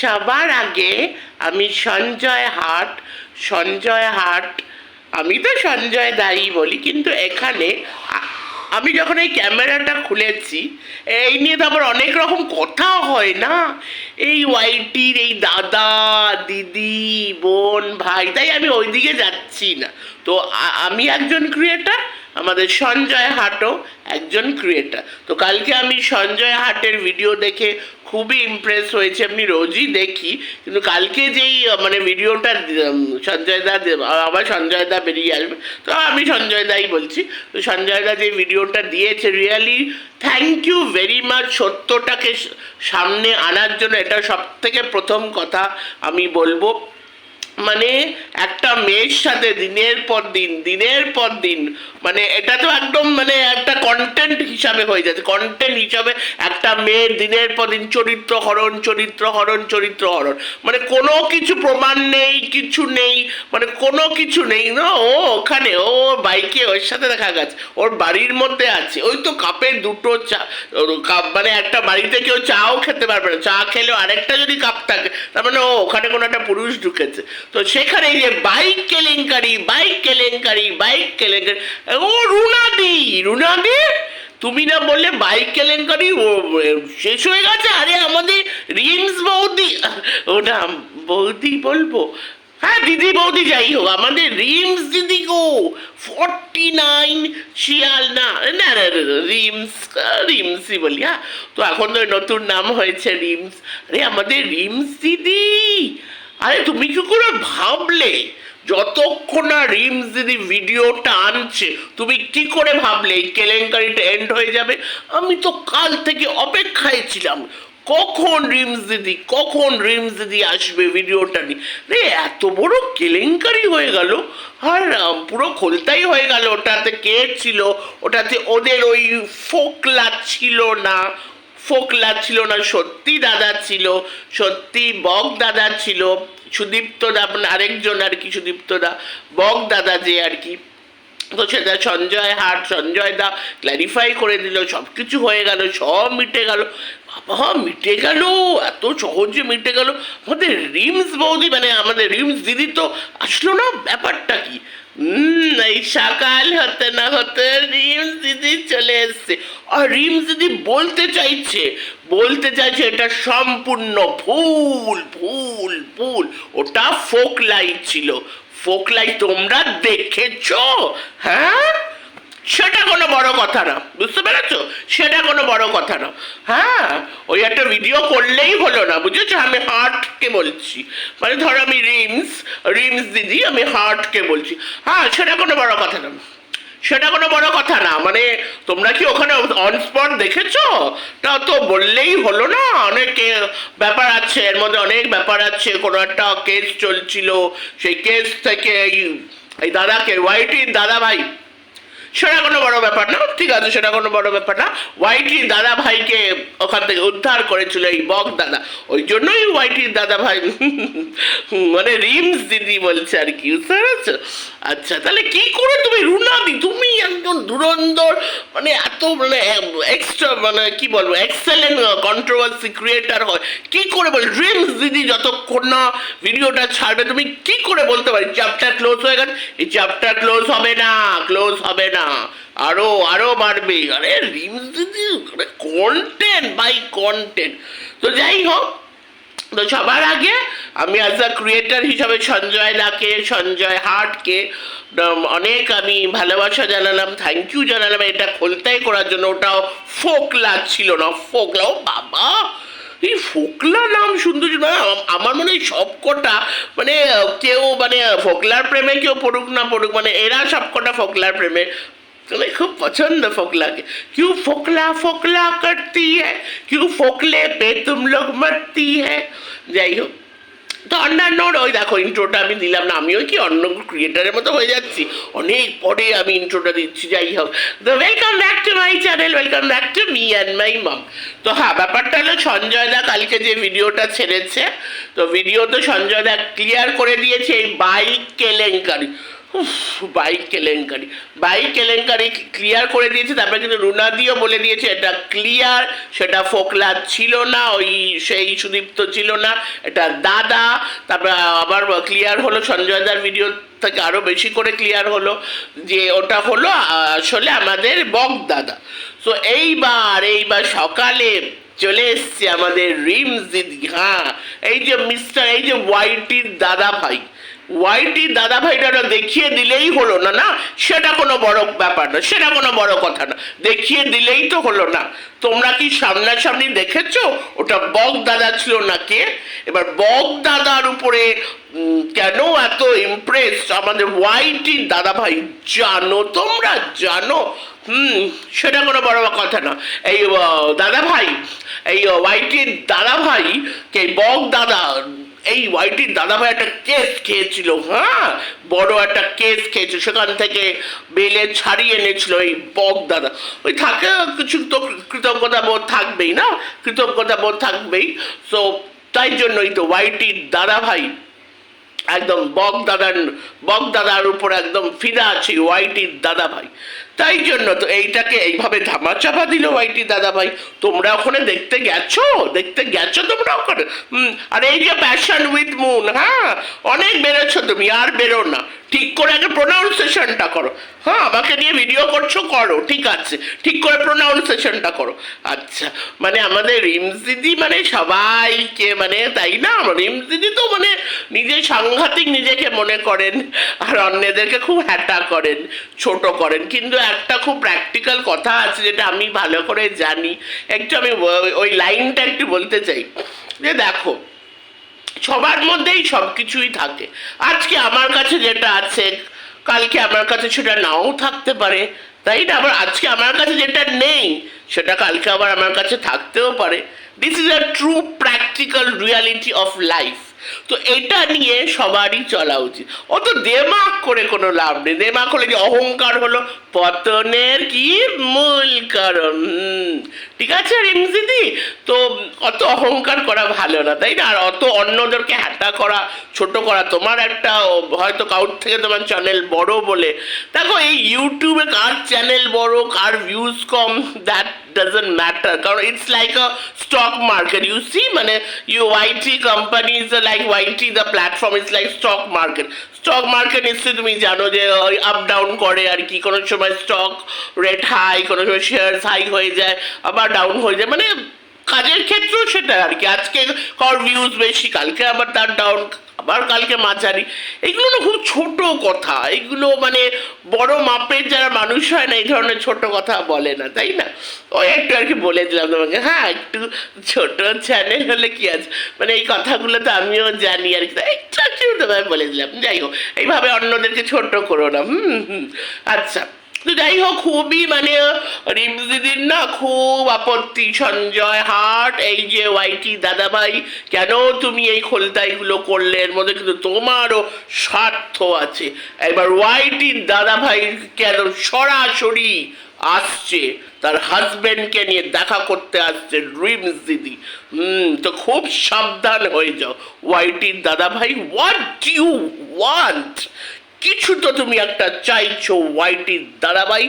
সবার আগে আমি সঞ্জয় হাট সঞ্জয় হাট, আমি তো সঞ্জয় দাই বলি, কিন্তু এখানে আমি যখন এই ক্যামেরাটা খুলেছি, এই নিয়ে তো আবার অনেক রকম কথা হয় না। এই ওয়াইটির এই দাদা, দিদি, বোন, ভাই, তাই আমি ওইদিকে যাচ্ছি না। তো আমি একজন ক্রিয়েটার আমাদের সঞ্জয় হাটও একজন ক্রিয়েটার তো কালকে আমি সঞ্জয় হাটের ভিডিও দেখে খুবই ইমপ্রেস হয়েছে, আমি রোজই দেখি। কিন্তু কালকে যেই মানে ভিডিওটা সঞ্জয় দা আবার সঞ্জয় দা বেরিয়ে আসবে, তো আমি সঞ্জয় দাই বলছি, তো সঞ্জয় দা যে ভিডিওটা দিয়েছে really thank you very much সত্যটাকে সামনে আনার জন্য, এটা সব থেকে প্রথম কথা আমি বলব। মানে একটা মেয়ের সাথে দিনের পর দিন, দিনের পর দিন মানে এটা তো একদম মানে একটা কন্টেন্ট হিসাবে হয়ে যাচ্ছে। কন্টেন্ট হিসাবে একটা মেয়ের দিনের পর দিন চরিত্র হরণ চরিত্র হরণ চরিত্র হরণ। মানে কোনো কিছু প্রমাণ নেই, কিছু নেই মানে কোনো কিছু নেই। না, ও ওখানে, ও বাইকে ওর সাথে দেখা গেছে, ওর বাড়ির মধ্যে আছে। ওই তো কাপের দুটো চা কাপ মানে একটা বাড়িতে কেউ চাও খেতে পারবে না। চা খেলেও আরেকটা যদি কাপ থাকে, তার মানে ও ওখানে কোনো একটা পুরুষ ঢুকেছে। তো সেখানে যে বাইক কেলেঙ্কারি বাইক কেলেঙ্কারি বাইক কেলেঙ্কারি, ও রুনাদি রুনাদি, তুমি না বললে বাইক কেলেঙ্কারি, ও শেষ হয়ে গেছে? আরে আমাদের রিমস বৌদি ওটা বৌদি বলব? হ্যাঁ দিদি বৌদি যাই হোক, আমাদের রিমস দিদি গো ফর্টি নাইন শিয়াল না না, রিমস, রিমসই বলি হ্যাঁ? তো এখন তো নতুন নাম হয়েছে রিমস। আরে আমাদের রিমস দিদি আরে তুমি কি করে ভাবলে? যতক্ষণ না রিমস দিদি ভিডিওটা আনছে, তুমি কি করে ভাবলে এই কেলেঙ্কারিটা এন্ড হয়ে যাবে? আমি তো কাল থেকে অপেক্ষায় ছিলাম। কখন রিমস দিদি, কখন রিমস দিদি আসবে ভিডিওটা নিয়ে? রে, এত বড় কেলেঙ্কারি হয়ে গেল। আর পুরো খোলতাই হয়ে গেল। ওটাতে কে ছিল? ওটাতে ওদের ওই ফোকলা ছিল না। ফোকলা ছিল না, সত্যি দাদা ছিল, সত্যি বক দাদা ছিল। সুদীপ্ত দা মানে আরেকজন আর কি, সুদীপ্ত দা। বক দাদা যে আর কি। তো সেটা সঞ্জয় হাট, সঞ্জয় দা ক্ল্যারিফাই করে দিল সব কিছু হয়ে গেল, সব মিটে গেল। বাবা, মিটে গেল, এত সহজে মিটে গেল। আমাদের রিমস বৌদি মানে আমাদের রিমস দিদি তো আসলো না, ব্যাপারটা কি? এই সকাল হতে না হতে রিমস দিদি চলে এসছে। আর রিমস দিদি বলতে চাইছে বলতে চাইছে এটা সম্পূর্ণ ভুল ভুল ভুল। ওটা ফোক লাইট ছিল। ফোকলাই তোমরা দেখেছ? হ্যাঁ? সেটা কোনো বড় কথা না। বুঝতে পেরেছ? সেটা কোনো বড় কথা না। হ্যাঁ ওই একটা ভিডিও করলেই হলো না, বুঝেছ? আমি হার্টকে বলছি। মানে ধরো আমি রিমস রিমস দিদি, আমি হার্টকে বলছি। হ্যাঁ সেটা কোনো বড় কথা না। সেটা কোনো বড় কথা না। মানে তোমরা কি ওখানে অন স্পট দেখেছ? তা তো বললেই হলো না। অনেক ব্যাপার আছে, এর মধ্যে অনেক ব্যাপার আছে। কোনো একটা কেস চলছিল। সেই কেস থেকে এই দাদাকে ওয়াইটির দাদা ভাই সেটা কোনো বড় ব্যাপার না, ঠিক আছে, সেটা কোনো বড় ব্যাপার না। ওয়াইটির দাদা ভাইকে ওখান থেকে উদ্ধার করেছিল এই বক দাদা। ওই জন্যই ওয়াইটির দাদা ভাই মানে রিমস দিদি বলছে আর কি, বুঝতে পেরেছ? আচ্ছা তাহলে কি করে তুমি রুনাদি, তুমি একজন ধুরন্ধর মানে এত মানে এক্সট্রা মানে কি বলব এক্সেলেন্ট কন্ট্রোভার্সি ক্রিয়েটার হয়। কি করে বল ড্রিমস দিদি যতক্ষণ না ভিডিওটা ছাড়বে, তুমি কি করে বলতে পারি? চ্যাপ্টার ক্লোজ হয়ে গেছে, এই চ্যাপ্টার ক্লোজ হবে না ক্লোজ হবে না। আরও আরও বাড়বে। আরে দিদি কন্টেন্ট বাই কন্টেন্ট তো যাই হোক, তো সবার আগে আমি অ্যাজ আ ক্রিয়েটার হিসাবে সঞ্জয় দাকে সঞ্জয় হার্টকে অনেক আমি ভালোবাসা জানালাম থ্যাংক ইউ জানালাম। এটা খোলতাই করার জন্য ওটাও ফোকলা ছিল না, ফোকলা। ও বাবা, এই ফোকলা নাম সুন্দর আমার মনে হয় সব কটা মানে কেউ মানে ফোকলার প্রেমে কেউ পড়ুক না পড়ুক মানে এরা সব কটা ফোকলার প্রেমে तुम्हें खूब पसंद है फोकला के क्यों फोकला फोकला करती है क्यों फोकले पे तुम लोग मरती है যাই হোক তো অন্যান্য ওই দেখো ইন্ট্রোটা আমি দিলাম না আমিও কি অন্য ক্রিয়েটারের মতো হয়ে যাচ্ছি অনেক পরে আমি ইন্ট্রোটা দিচ্ছি যাই হোক তো welcome back to my channel welcome back to me and my mom তো হ্যাঁ ব্যাপারটা হলো সঞ্জয় দা কালকে যে ভিডিওটা ছেড়েছে তো ভিডিও তো সঞ্জয় দা ক্লিয়ার করে দিয়েছে এই বাইক কেলেঙ্কারি উফ, বাইক কেলেঙ্কারি বাইক কেলেঙ্কারি ক্লিয়ার করে দিয়েছে, তারপরে কিন্তু রুনাদিও বলে দিয়েছে, এটা ক্লিয়ার সেটা ফোকলা ছিল না, ওই সেই সুদীপ্ত ছিল না, এটা দাদা, তারপরে আবার ক্লিয়ার হলো সঞ্জয়দার ভিডিও থেকে আরও বেশি করে ক্লিয়ার হলো, যে ওটা হলো আসলে আমাদের বক দাদা। তো এইবার এইবার সকালে চলে এসছে আমাদের দিদি হ্যাঁ এই যে মিস্টার এই যে ওয়াইটির দাদা ভাই। ওয়াইটি দাদা ভাইটা দেখিয়ে দিলেই হলো না না? সেটা কোনো বড় ব্যাপার না সেটা কোনো বড় কথা না দেখিয়ে দিলেই তো হলো না। তোমরা কি সামনাসামনি দেখেছ? ওটা বক দাদা ছিল না কে? এবার বক দাদার উপরে কেন এত ইমপ্রেস আমাদের ওয়াইটি দাদা ভাই জানো তোমরা? জানো? হুম, সেটা কোনো বড় কথা না এই দাদা ভাই এই ওয়াইটির দাদা ভাই কে বক দাদা এই ওয়াইটির দাদা ভাই একটা কেস খেয়েছিল হ্যাঁ? বড় একটা কেস খেয়েছিল, সেখান থেকে বেলে ছাড়িয়ে এনেছিল এই বক দাদা। ওই থাকে, কিছু তো কৃতজ্ঞতা বোধ থাকবেই না? কৃতজ্ঞতা বোধ থাকবেই। তো তাই জন্যই তো ওয়াইটির দাদা ভাই একদম বক দাদার বক দাদার উপর একদম ফিদা আছে, ওয়াইটির দাদা ভাই। তাই জন্য তো এইটাকে এইভাবে ধামাচাপা দিল ওয়াইটি দাদা ভাই। তোমরা ওখানে দেখতে গেছো? দেখতে গেছো তোমরা ওখানে? আর এই যে প্যাশন উইথ মুন হ্যাঁ? অনেক বেরোছো তুমি, আর বেরো না। ঠিক করে আগে প্রোনাউন্সিয়েশনটা করো। হ্যাঁ আমাকে নিয়ে ভিডিও করছ, করো, ঠিক আছে। ঠিক করে প্রোনাউন্সিয়েশনটা করো। আচ্ছা মানে আমাদের রিমস দিদি মানে সবাইকে মানে তাই না? রিমস দিদি তো মানে নিজে সাংঘাতিক নিজেকে মনে করেন, আর অন্যদেরকে খুব হ্যাটা করেন, ছোট করেন। কিন্তু একটা খুব প্র্যাকটিক্যাল কথা আছে যেটা আমি ভালো করে জানি। একটু আমি ওই লাইনটা একটু বলতে চাই। যে দেখো সবার মধ্যেই সব কিছুই থাকে। আজকে আমার কাছে যেটা আছে, কালকে আমার কাছে সেটা নাও থাকতে পারে, তাই না? আবার আজকে আমার কাছে যেটা নেই, সেটা কালকে আবার আমার কাছে থাকতেও পারে। This is a true practical reality of life তো এটা নিয়ে সবারই চলা উচিত। অত দেমাক করে কোনো লাভ নেই। দেমাক হলে যে অহংকার হলো, পতনের কি মূল কারণ? ঠিক আছে রিমস দিদি? তো অত অহংকার করা ভালো না, তাই না? আর অত অন্যদেরকে হ্যাটা করা, ছোট করা, তোমার একটা হয়তো কাউর থেকে তোমার চ্যানেল বড় বলে। দেখো, এই ইউটিউবে কার চ্যানেল বড়, কার ভিউজ কম দ্যাট ডাজন্ট matter. কারণ it's like a stock market you see মানে you YT companies like YT the platform is like stock market stock market নিশ্চয়ই তুমি জানো যে আপ ডাউন করে আর কি। কোনো সময় স্টক রেট হাই কোনো সময় শেয়ার হাই হয়ে যায়, আবার ডাউন হয়ে যায়। মানে কাজের ক্ষেত্রেও সেটা আর কি। আজকে কর ভিউজ বেশি, কালকে আবার তার ডাউন আবার কালকে মাঝারি। এগুলো না খুব ছোট কথা। এগুলো মানে বড় মাপের যারা মানুষ হয় না, এই ধরনের ছোট কথা বলে না, তাই না? ওই একটু আর কি বলে দিলাম তোমাকে। হ্যাঁ একটু ছোট চ্যানেল হলে কি আছে? মানে এই কথাগুলো তো আমিও জানি আর কি। একটু একটু তোমায় বলে দিলাম। যাই হোক, এইভাবে অন্যদেরকে ছোট করো না। হুম হুম। আচ্ছা। তো যাই হোক খুবই মানে রিমস দিদির না খুব আপত্তি, সঞ্জয় হাট, এই যে ওয়াইটি দাদাভাই, কেন তুমি এই খোলতাইগুলো করলে? এর মধ্যে কিন্তু তোমারও স্বার্থ আছে। এবার ওয়াইটি দাদাভাই কেন সরাসরি আসছে? তার হাজবেন্ডকে নিয়ে দেখা করতে আসছে ড্রিমস দিদি হুম, তো খুব সাবধান হয়ে যাও। ওয়াইটির দাদা ভাই হোয়াট ইউ ওয়ান্ট কিছু তো তুমি একটা চাইছো ওয়াইটির ভাই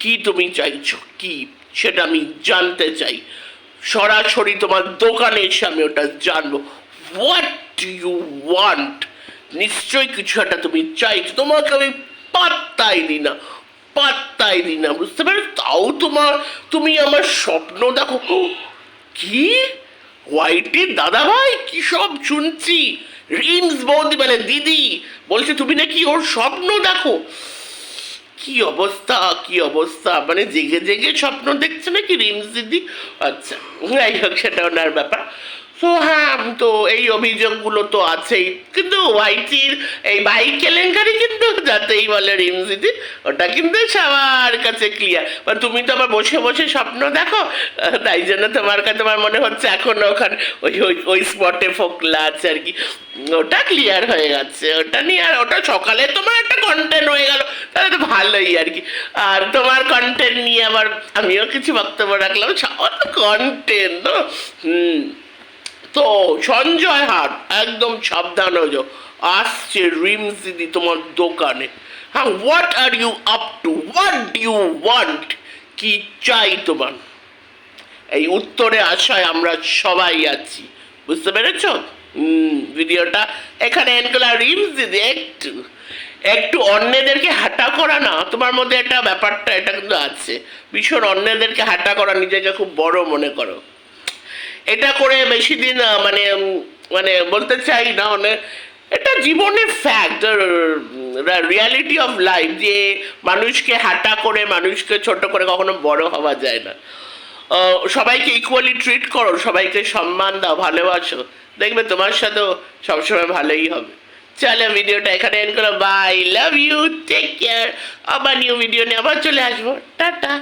কি তুমি চাইছো? কি? সেটা আমি জানতে চাই। সরাসরি তোমার দোকানে এসে আমি ওটা জানব। হোয়াট ইউ ওয়ান্ট নিশ্চয়ই কিছু একটা তুমি চাইছো। তোমাকে আমি পাত্তাই দিই না, পাত্তাই দিই না, বুঝতে পারো তাও তোমার, তুমি আমার স্বপ্ন দেখো। কি? হোয়াইটের দাদা ভাই কি সব শুনছি? রিমস বৌদি বলে, দিদি, বলছে তুমি নাকি ওর স্বপ্ন দেখো। কি অবস্থা কি অবস্থা? মানে জেগে জেগে স্বপ্ন দেখছে নাকি রিমস দিদি? আচ্ছা যাই হোক, সেটা ওনার ব্যাপার। হ্যাঁ তো এই অভিযোগগুলো তো আছেই। কিন্তু ওয়াইটির এই বাইক কেলেঙ্কারি কিন্তু যাতেই বলে রিমস দিদি ওটা কিন্তু সবার কাছে ক্লিয়ার বা তুমি তো আবার বসে বসে স্বপ্ন দেখো, তাই জন্য তোমার কাছে আমার মনে হচ্ছে এখন ওখানে, ওই ওই ওই স্পটে ফোকলা আছে আর কি। ওটা ক্লিয়ার হয়ে গেছে, ওটা নিয়ে আর ওটা সকালে তোমার একটা কন্টেন্ট হয়ে গেল, তাহলে তো ভালোই আর কি। আর তোমার কন্টেন্ট নিয়ে আবার আমিও কিছু বক্তব্য রাখলাম সবার কন্টেন্ট হুম। তো সঞ্জয় হাট, একদম সাবধান হয়ে যাও। আসছে রিমস দিদি তোমার দোকানে। হ্যাঁ what are you up to what you want কি চাই তোমার? এই উত্তরে আশায় আমরা সবাই আছি। বুঝতে পেরেছ? ভিডিওটা এখানে এনকোলা রিমস দিদি একটু একটু অন্যদেরকে হাঁটা করা না, তোমার মধ্যে একটা ব্যাপারটা, এটা কিন্তু আছে। ভীষণ অন্যদেরকে হাঁটা করা, নিজেকে খুব বড় মনে করো। এটা করে বেশি দিন মানে মানে বলতে চাই না মানে এটা জীবনের ফ্যাক্ট রিয়ালিটি অফ লাইফ যে মানুষকে হাঁটা করে, মানুষকে ছোট করে কখনো বড় হওয়া যায় না। সবাইকে ইকুয়ালি ট্রিট করো, সবাইকে সম্মান দাও, ভালোবাসো। দেখবে তোমার সাথেও সবসময় ভালোই হবে। চলো, ভিডিওটা এখানে এন্ড করো bye love you take care আবার নিউ ভিডিও নিয়ে আবার চলে আসব। টাটা।